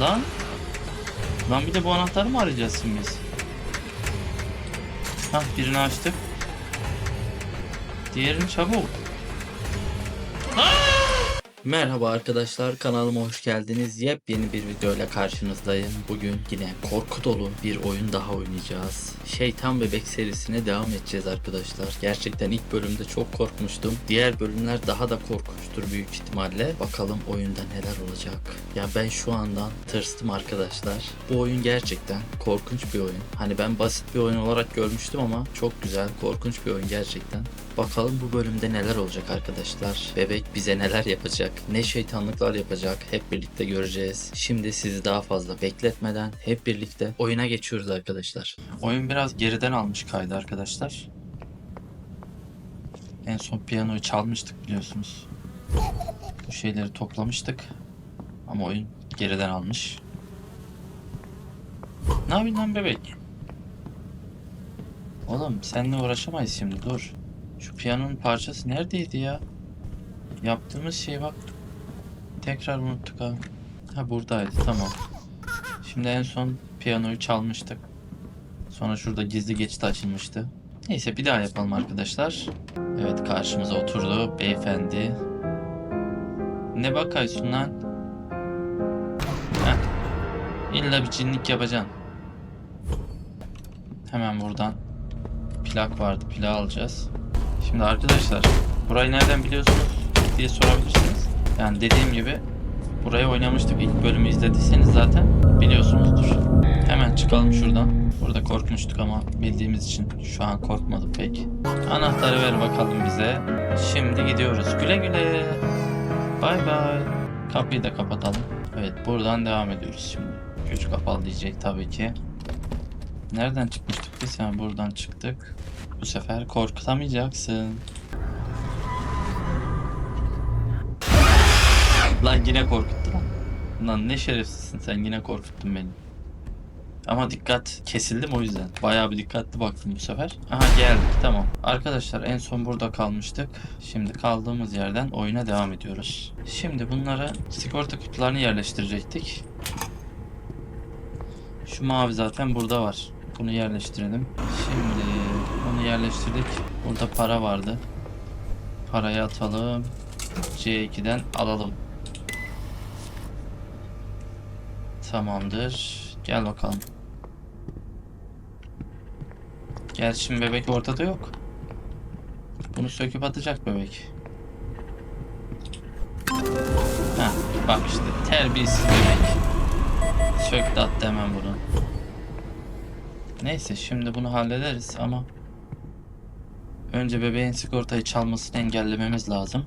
Lan. Lan bir de bu anahtarı mı arayacağız şimdi biz? Hah birini açtık. Diğerini çabuk. Merhaba arkadaşlar kanalıma hoş geldiniz. Yepyeni bir videoyla karşınızdayım. Bugün yine korku dolu bir oyun daha oynayacağız. Şeytan Bebek serisine devam edeceğiz arkadaşlar. Gerçekten ilk bölümde çok korkmuştum. Diğer bölümler daha da korkunçtur büyük ihtimalle. Bakalım oyunda neler olacak. Ya ben şu andan tırstım arkadaşlar. Bu oyun gerçekten korkunç bir oyun. Hani ben basit bir oyun olarak görmüştüm ama çok güzel, korkunç bir oyun gerçekten. Bakalım bu bölümde neler olacak arkadaşlar. Bebek bize neler yapacak, ne şeytanlıklar yapacak hep birlikte göreceğiz. Şimdi sizi daha fazla bekletmeden hep birlikte oyuna geçiyoruz arkadaşlar. Oyun biraz geriden almış kaydı arkadaşlar. En son piyanoyu çalmıştık biliyorsunuz. Bu şeyleri toplamıştık. Ama oyun geriden almış. Ne yapayım lan bebek? Oğlum seninle uğraşamayız şimdi dur. Şu piyanonun parçası neredeydi ya? Yaptığımız şey bak. Tekrar unuttuk ha. Ha buradaydı tamam. Şimdi en son piyanoyu çalmıştık. Sonra şurada gizli geçit açılmıştı. Neyse bir daha yapalım arkadaşlar. Evet karşımıza oturdu beyefendi. Ne bakıyorsun lan? Heh. İlla bir cinlik yapacaksın. Hemen buradan plak vardı. Plak alacağız. Şimdi arkadaşlar burayı nereden biliyorsunuz diye sorabilirsiniz. Yani dediğim gibi burayı oynamıştık. İlk bölümü izlediyseniz zaten biliyorsunuzdur. Hemen çıkalım şuradan. Burada korkmuştuk ama bildiğimiz için şu an korkmadık pek. Anahtarı ver bakalım bize. Şimdi gidiyoruz. Güle güle. Bay bay. Kapıyı da kapatalım. Evet buradan devam ediyoruz şimdi. Güç kapalı diyecek tabii ki. Nereden çıkmıştık biz? Yani buradan çıktık. Bu sefer korkutamayacaksın. Lan yine korkuttun. Lan ne şerefsizsin sen yine korkuttun beni. Ama dikkat kesildim o yüzden. Bayağı bir dikkatli baktım bu sefer. Aha geldik tamam. Arkadaşlar en son burada kalmıştık. Şimdi kaldığımız yerden oyuna devam ediyoruz. Şimdi bunları sigorta kutularını yerleştirecektik. Şu mavi zaten burada var. Bunu yerleştirelim. Şimdi onu yerleştirdik. Burada para vardı. Parayı atalım. C2'den alalım. Tamamdır. Gel bakalım. Gerçi şimdi bebek ortada yok. Bunu söküp atacak bebek. Heh, bak işte terbiyesiz bebek. Söktü attı hemen bunu. Neyse şimdi bunu hallederiz ama önce bebeğin sigortayı çalmasını engellememiz lazım.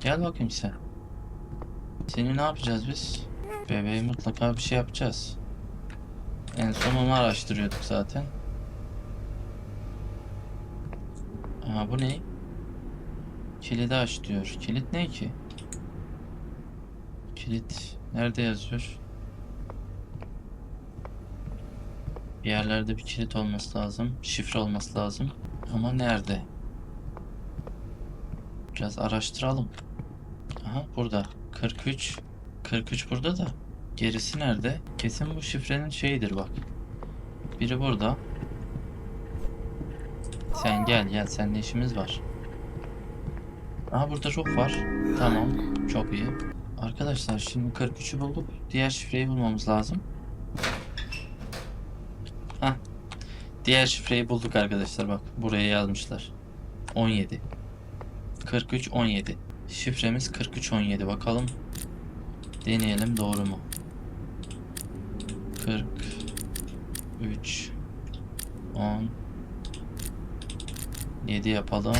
Gel bakayım sen. Seni ne yapacağız biz? Bebeğe mutlaka bir şey yapacağız. En son onu araştırıyorduk zaten. Aha bu ne? Kilidi aç diyor. Kilit ne ki? Kilit nerede yazıyor? Bir yerlerde bir kilit olması lazım. Şifre olması lazım. Ama nerede? Biraz araştıralım. Aha burada. 43. 43 burada da. Gerisi nerede? Kesin bu şifrenin şeyidir bak. Biri burada. Sen gel gel seninle işimiz var. Aha burada çok var. Tamam. Çok iyi. Arkadaşlar şimdi 43'ü bulduk. Diğer şifreyi bulmamız lazım. Hah. Diğer şifreyi bulduk arkadaşlar bak. Buraya yazmışlar. 17. 43 17. Şifremiz 43 17 bakalım. Deneyelim doğru mu? 43 10 7 yapalım.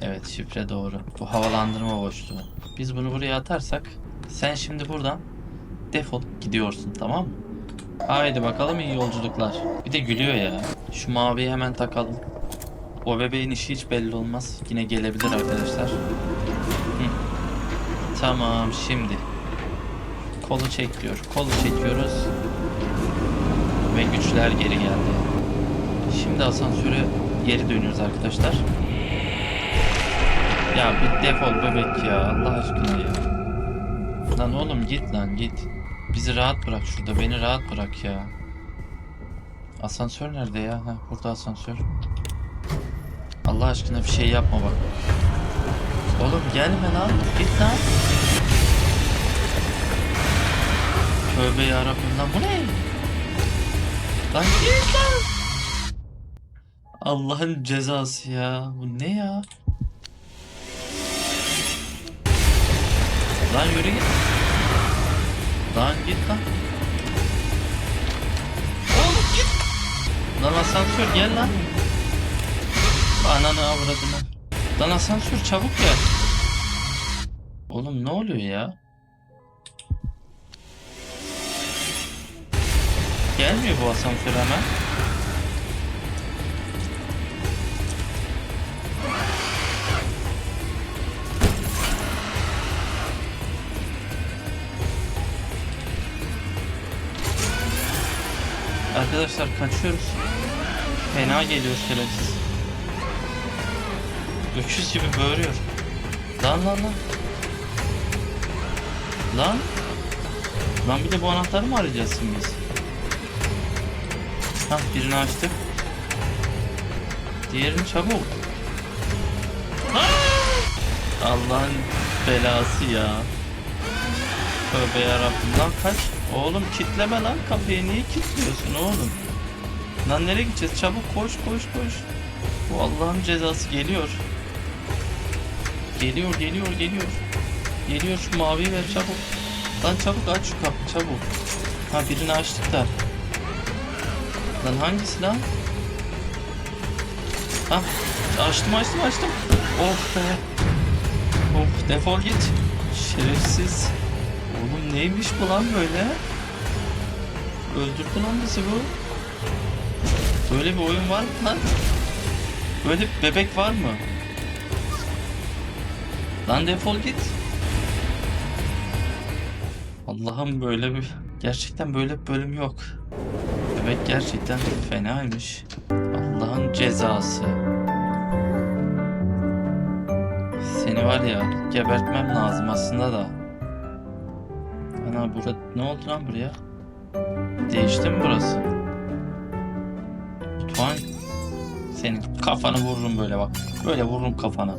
Evet şifre doğru. Bu havalandırma boşluğu. Biz bunu buraya atarsak sen şimdi buradan defol gidiyorsun tamam mı? Haydi bakalım iyi yolculuklar. Bir de gülüyor ya. Şu maviyi hemen takalım. O bebeğin işi hiç belli olmaz. Yine gelebilir arkadaşlar. Hı. Tamam şimdi. Kolu çek diyor. Kolu çekiyoruz. Ve güçler geri geldi. Şimdi asansöre geri dönüyoruz arkadaşlar. Ya bir defol bebek ya Allah aşkına ya. Lan oğlum git lan git. Bizi rahat bırak şurada. Beni rahat bırak ya. Asansör nerede ya? Ha burada asansör. Allah aşkına bir şey yapma bak. Oğlum gelme lan. Git lan. Tövbe yarabbim lan bu ne? Lan git lan. Allah'ın cezası ya. Bu ne ya? Lan yürü git. Lan git lan. Oğlum git. Lan asansör gel lan. Ananı avradını. Lan asansör çabuk gel. Oğlum ne oluyor ya? Gelmiyor bu asansör hemen. Arkadaşlar kaçıyoruz. Fena geliyor şerefsiz. Öküz gibi böğürüyor. Lan lan lan. Lan. Lan bir de bu anahtarı mı arayacağız şimdi biz? Hah birini açtık. Diğerini çabuk. Ah! Allah'ın belası ya. Tövbe yarabbim lan kaç. Oğlum kitleme lan kapıyı niye kilitliyorsun oğlum? Lan nereye gideceğiz? Çabuk koş koş koş. Bu Allah'ın cezası geliyor. Geliyor geliyor geliyor. Geliyor şu maviyi ver çabuk. Lan çabuk aç şu kapıyı çabuk. Ha birini açtık da. Lan hangisi lan? Ha açtım açtım açtım. Oh be. Oh defol git. Şerefsiz. Oğlum neymiş bu lan böyle? Öldürdü lan bizi bu. Böyle bir oyun var mı lan? Böyle bir bebek var mı? Lan defol git. Allah'ım böyle bir... Gerçekten böyle bir bölüm yok. Bebek gerçekten fenaymış. Allah'ın cezası. Seni var ya gebertmem lazım aslında da. Ana burada ne oldu lan buraya? Değişti mi burası? Tuan senin kafanı vururum böyle bak. Böyle vururum kafana.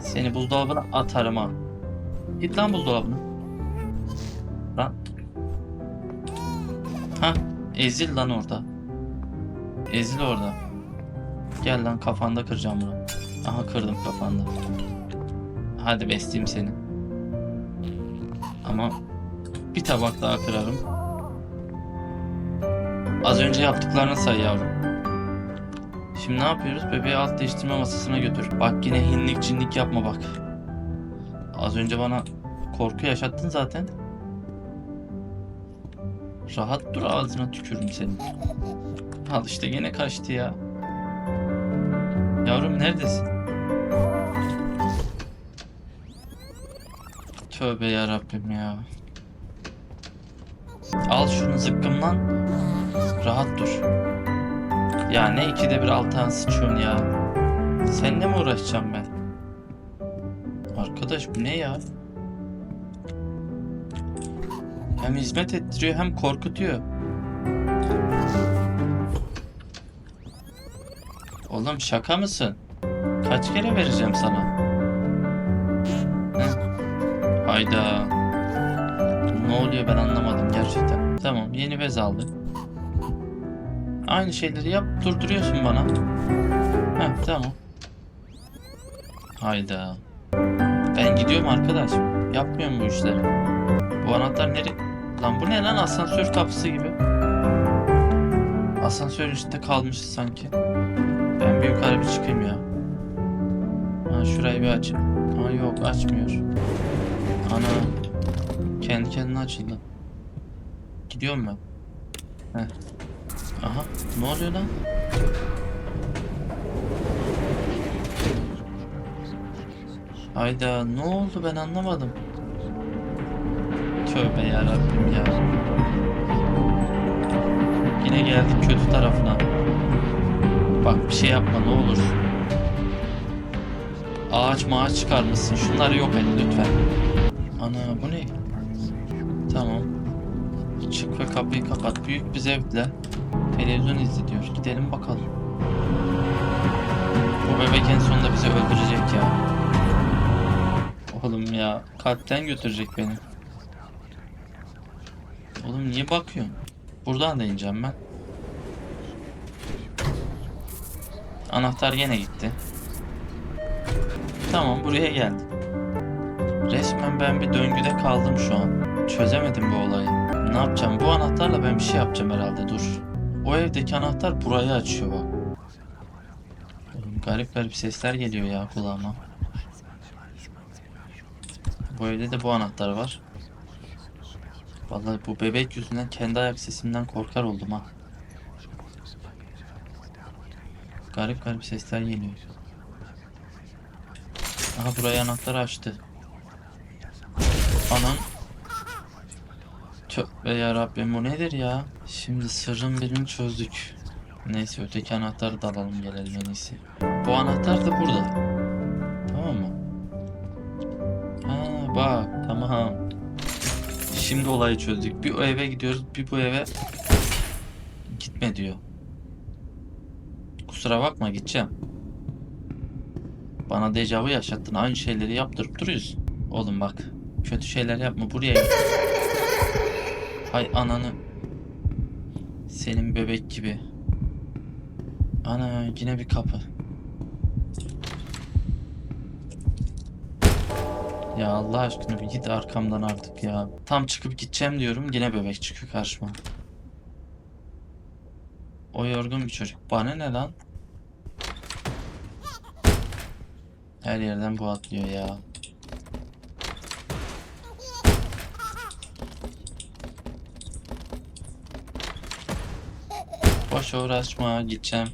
Seni buzdolabına atarım ha. Git lan buzdolabına. Lan. Ha, ezil lan orada. Ezil orada. Gel lan kafanda kıracağım bunu. Aha kırdım kafanda. Hadi besleyeyim seni. Ama bir tabak daha kırarım. Az önce yaptıklarını say yavrum. Şimdi ne yapıyoruz? Bebeği alt değiştirme masasına götür. Bak yine hinlik cinlik yapma bak. Az önce bana korku yaşattın zaten. Rahat dur ağzına tükürüm senin. Al işte gene kaçtı ya. Yavrum neredesin? Tövbe ya Rabbim ya. Al şunu zıkkımlan. Rahat dur. Ya ne ikide bir alttan sıçıyorsun ya. Seninle mi uğraşacağım ben? Arkadaş bu ne ya? Hem hizmet ettiriyor hem korkutuyor. Oğlum şaka mısın? Kaç kere vereceğim sana? Heh. Hayda. Ne oluyor ben anlamadım gerçekten. Tamam yeni bez aldık. Aynı şeyleri yap durduruyorsun bana. Heh tamam. Hayda. Ben gidiyorum arkadaş. Yapmıyorum bu işleri. Bu anahtar nereye? Lan bu ne lan asansör kapısı gibi. Asansörün içinde kalmışız sanki. Ben bir yukarı bir çıkayım ya. Ha şurayı bir aç. Ha yok açmıyor. Ana. Kendi kendine açıldı. Gidiyorum ben. Heh. Aha ne oluyor lan? Hayda ne oldu ben anlamadım. Tövbe yarabbim ya. Yine geldik kötü tarafına. Bak bir şey yapma ne olursun. Ağaç mağaç çıkarmışsın. Şunları yok et lütfen. Ana bu ne? Tamam. Çık ve kapıyı kapat. Büyük bir zevkle televizyon izliyor. Gidelim bakalım. Bu bebek en sonunda bizi öldürecek ya. Oğlum ya kalpten götürecek beni. Oğlum niye bakıyorsun? Buradan da ineceğim ben. Anahtar yine gitti. Tamam buraya geldim. Resmen ben bir döngüde kaldım şu an. Çözemedim bu olayı. Ne yapacağım? Bu anahtarla ben bir şey yapacağım herhalde. Dur. O evdeki anahtar burayı açıyor bak. Oğlum garip garip sesler geliyor ya kulağıma. Bu evde de bu anahtar var. Vallahi bu bebek yüzünden kendi ayak sesimden korkar oldum ha. Garip garip sesler geliyor. Aha burayı anahtarı açtı. Anan. Tövbe yarabbim bu nedir ya? Şimdi sırrın birini çözdük. Neyse öteki anahtarı da alalım gelelim en iyisi. Bu anahtar da burada. Tamam mı? Ha bak tamam. Şimdi olayı çözdük. Bir o eve gidiyoruz bir bu eve gitme diyor. Kusura bakma gideceğim. Bana dejavu yaşattın. Aynı şeyleri yaptırıp duruyorsun. Oğlum bak. Kötü şeyler yapma. Buraya git. Hay ananı. Senin bebek gibi. Ana yine bir kapı. Ya Allah aşkına bir git arkamdan artık ya. Tam çıkıp gideceğim diyorum yine bebek çıkıyor karşıma. O yorgun bir çocuk. Bana ne lan? Her yerden bu atlıyor ya. Boş uğraşma gideceğim.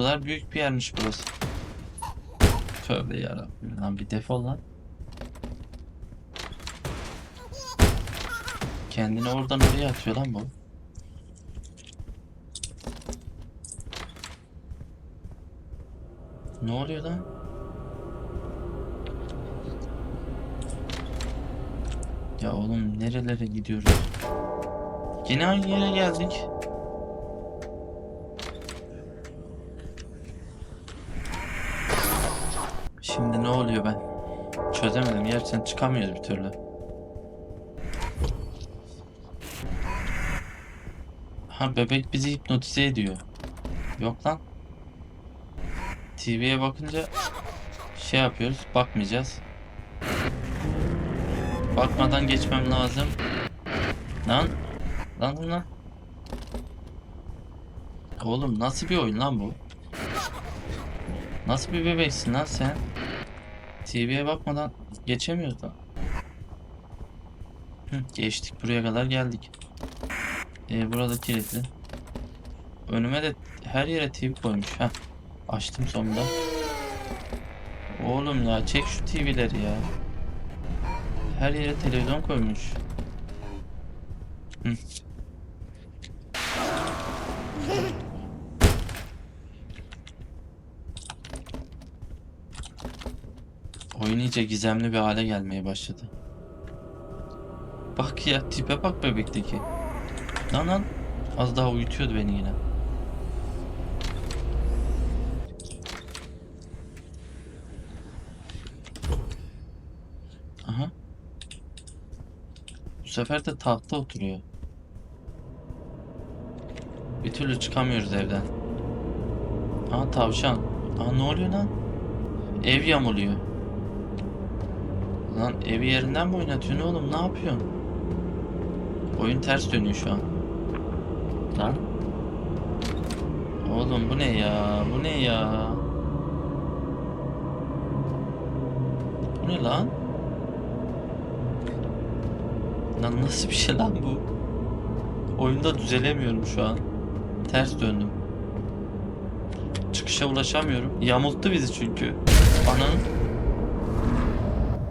Kadar büyük bir yermiş burası. Tövbe yarabbim lan bir defol lan. Kendini oradan oraya atıyor lan bu. Ne oluyor lan? Ya oğlum nerelere gidiyoruz? Yine aynı yere geldik. Şimdi ne oluyor ben? Çözemedim. Gerçekten çıkamıyoruz bir türlü. Ha bebek bizi hipnotize ediyor. Yok lan. TV'ye bakınca şey yapıyoruz. Bakmayacağız. Bakmadan geçmem lazım. Lan. Lan lan. Oğlum nasıl bir oyun lan bu? Nasıl bir bebeksin lan sen? TV'ye bakmadan geçemiyoruz lan. Hı, geçtik buraya kadar geldik. Ee, burada kilitli. Önüme de her yere TV koymuş. ha. Açtım sonunda. Oğlum ya çek şu TV'leri ya. Her yere televizyon koymuş. Hı. Oyun iyice gizemli bir hale gelmeye başladı. Bak ya tipe bak bebekteki. Lan lan. Az daha uyutuyordu beni yine. Aha. Bu sefer de tahta oturuyor. Bir türlü çıkamıyoruz evden. Aa tavşan. Aa ne oluyor lan? Ev yamuluyor. Lan evi yerinden mi oynatıyorsun oğlum? Ne yapıyorsun? Oyun ters dönüyor şu an. Lan. Oğlum bu ne ya? Bu ne ya? Bu ne lan? Lan nasıl bir şey lan bu? Oyunda düzelemiyorum şu an. Ters döndüm. Çıkışa ulaşamıyorum. Yamulttu bizi çünkü. Ananın.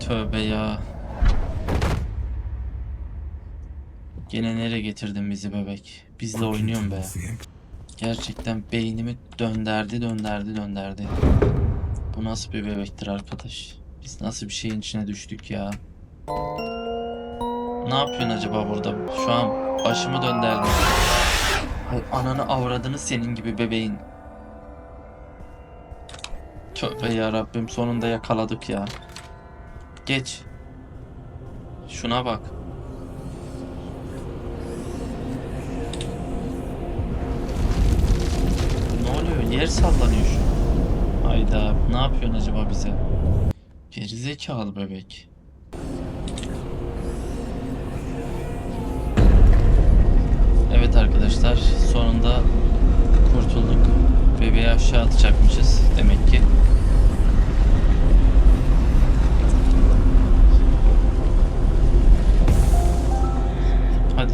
Tövbe ya. Gene nereye getirdin bizi bebek? Bizle oynuyorsun be. Gerçekten beynimi dönderdi dönderdi dönderdi. Bu nasıl bir bebektir arkadaş? Biz nasıl bir şeyin içine düştük ya? Ne yapıyorsun acaba burada? Şu an başımı döndürdün. Ay ananı avradını senin gibi bebeğin. Tövbe ya Rabbim sonunda yakaladık ya. Geç. Şuna bak. Ne oluyor? Yer sallanıyor şu. Hayda ne yapıyorsun acaba bize? Gerizekalı bebek. Evet arkadaşlar sonunda kurtulduk. Bebeği aşağı atacakmışız demek ki.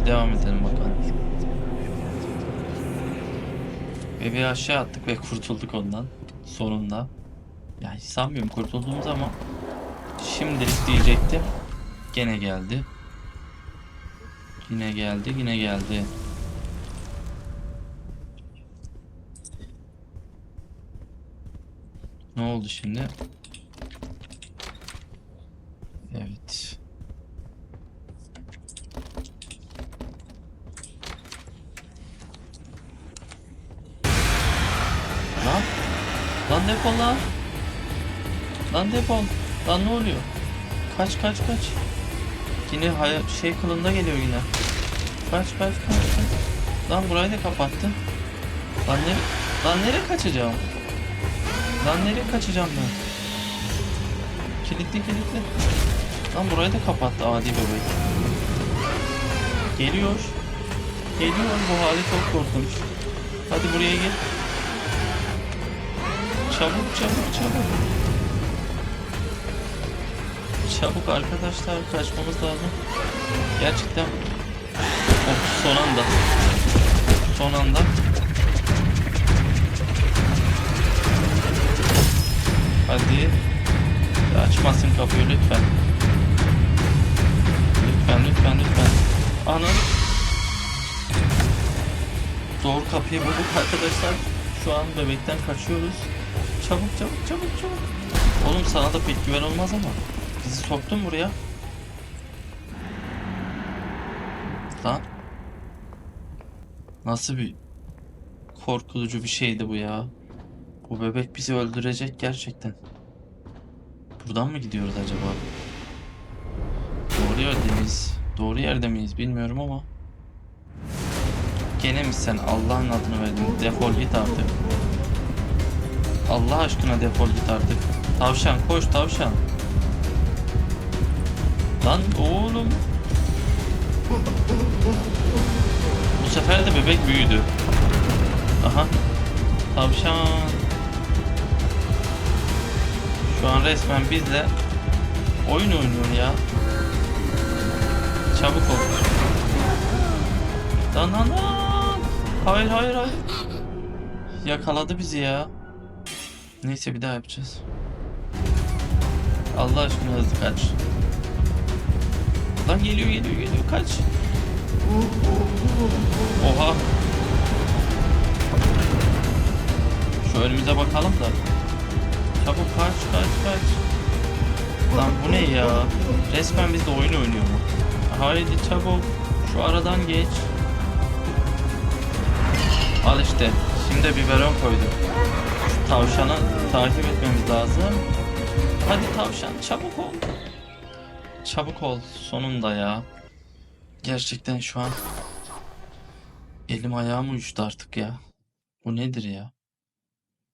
Devam edelim bakalım. Bebeği aşağı attık ve kurtulduk ondan. Sonunda. Yani sanmıyorum kurtulduğumuz ama şimdilik diyecektim. Gene geldi. Yine geldi, yine geldi. Ne oldu şimdi? Evet. Lan. Lan lan. Lan defol. Lan ne oluyor? Kaç kaç kaç. Yine şey kılında geliyor yine. Kaç kaç kaç kaç. Lan burayı da kapattı. Lan ne Lan nereye kaçacağım? Lan nereye kaçacağım ben? Kilitli kilitli. Lan burayı da kapattı adi bebek. Geliyor. Geliyor bu hali çok korkunç. Hadi buraya gel. Çabuk çabuk çabuk. Çabuk arkadaşlar kaçmamız lazım. Gerçekten of, son anda. Son anda. Hadi. Açmasın kapıyı lütfen. Lütfen lütfen lütfen. Anam. Doğru kapıyı bulduk arkadaşlar. Şu an bebekten kaçıyoruz. Çabuk çabuk çabuk çabuk. Oğlum sana da pek güven olmaz ama. Bizi soktun buraya. Lan. Nasıl bir korkutucu bir şeydi bu ya. Bu bebek bizi öldürecek gerçekten. Buradan mı gidiyoruz acaba? Doğru yerdeyiz. Doğru yerde miyiz bilmiyorum ama. Gene mi sen Allah'ın adını verdin? Defol git artık. Allah aşkına defol git artık. Tavşan koş tavşan. Lan oğlum. Bu sefer de bebek büyüdü. Aha. Tavşan. Şu an resmen bizle oyun oynuyor ya. Çabuk ol. Lan lan lan. Hayır hayır hayır. Yakaladı bizi ya. Neyse bir daha yapacağız. Allah aşkına hızlı kaç. Lan geliyor geliyor geliyor kaç. Oha. Şu önümüze bakalım da. Çabuk kaç kaç kaç. Lan bu ne ya? Resmen bizde oyun oynuyor mu? Haydi çabuk. Şu aradan geç. Al işte. Şimdi biberon koydum. Tavşanı takip etmemiz lazım. Hadi tavşan çabuk ol. Çabuk ol sonunda ya. Gerçekten şu an elim ayağım uyuştu artık ya. Bu nedir ya?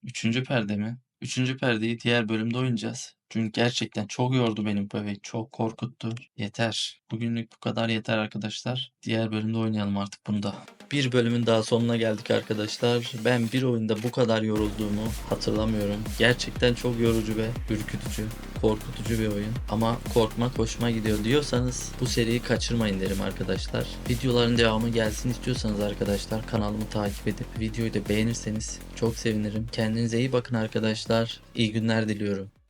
Üçüncü perde mi? Üçüncü perdeyi diğer bölümde oynayacağız. Çünkü gerçekten çok yordu benim bebek. Çok korkuttu. Yeter. Bugünlük bu kadar yeter arkadaşlar. Diğer bölümde oynayalım artık bunu da. Bir bölümün daha sonuna geldik arkadaşlar. Ben bir oyunda bu kadar yorulduğumu hatırlamıyorum. Gerçekten çok yorucu ve ürkütücü, korkutucu bir oyun. Ama korkmak hoşuma gidiyor diyorsanız bu seriyi kaçırmayın derim arkadaşlar. Videoların devamı gelsin istiyorsanız arkadaşlar kanalımı takip edip videoyu da beğenirseniz çok sevinirim. Kendinize iyi bakın arkadaşlar. İyi günler diliyorum.